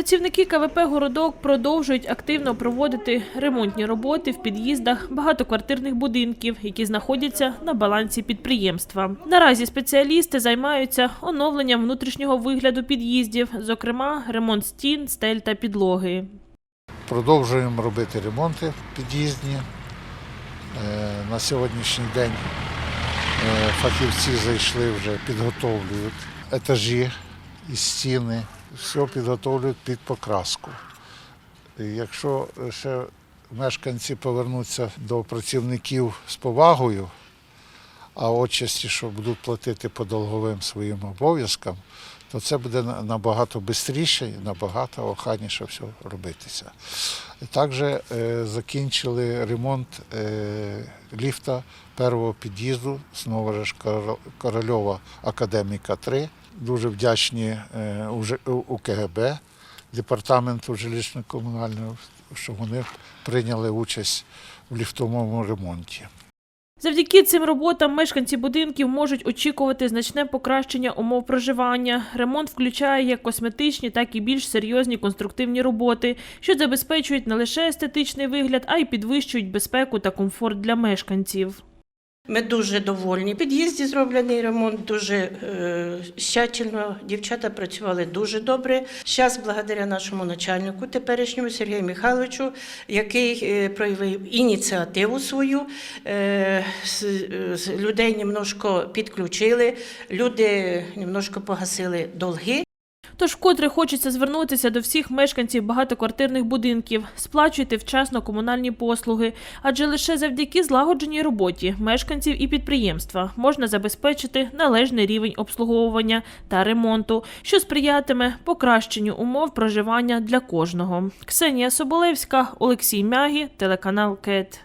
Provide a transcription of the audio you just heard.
Працівники КВП Городок продовжують активно проводити ремонтні роботи в під'їздах багатоквартирних будинків, які знаходяться на балансі підприємства. Наразі спеціалісти займаються оновленням внутрішнього вигляду під'їздів, зокрема ремонт стін, стель та підлоги. Продовжуємо робити ремонти під'їздні. Е, На сьогоднішній день е, фахівці зайшли вже підготовлюють етажі і стіни, все підготовлюють під покраску. І Якщо ще мешканці повернуться до працівників з повагою, а отчасті, що будуть платити по долговим своїм обов'язкам, то це буде набагато швидше і набагато охайніше все робитися. Також е, закінчили ремонт е, ліфта першого під'їзду з Новорож Корольова Академіка 3. Дуже вдячні е, УКГБ, департаменту жилищно-комунального, що вони прийняли участь в ліфтовому ремонті. Завдяки цим роботам мешканці будинків можуть очікувати значне покращення умов проживання. Ремонт включає як косметичні, так і більш серйозні конструктивні роботи, що забезпечують не лише естетичний вигляд, а й підвищують безпеку та комфорт для мешканців. Ми дуже довольні. Під'їзді зроблений ремонт дуже е, щательно. Дівчата працювали дуже добре. Зараз, благодаря нашому начальнику теперішньому Сергію Михайловичу, який е, проявив ініціативу свою, е, людей немножко підключили, люди немножко погасили долги. Тож вкотре хочеться звернутися до всіх мешканців багатоквартирних будинків. Сплачуйте вчасно комунальні послуги, адже лише завдяки злагодженій роботі мешканців і підприємства можна забезпечити належний рівень обслуговування та ремонту, що сприятиме покращенню умов проживання для кожного. Ксенія Соболевська, Олексій Мягі, телеканал КЕТ.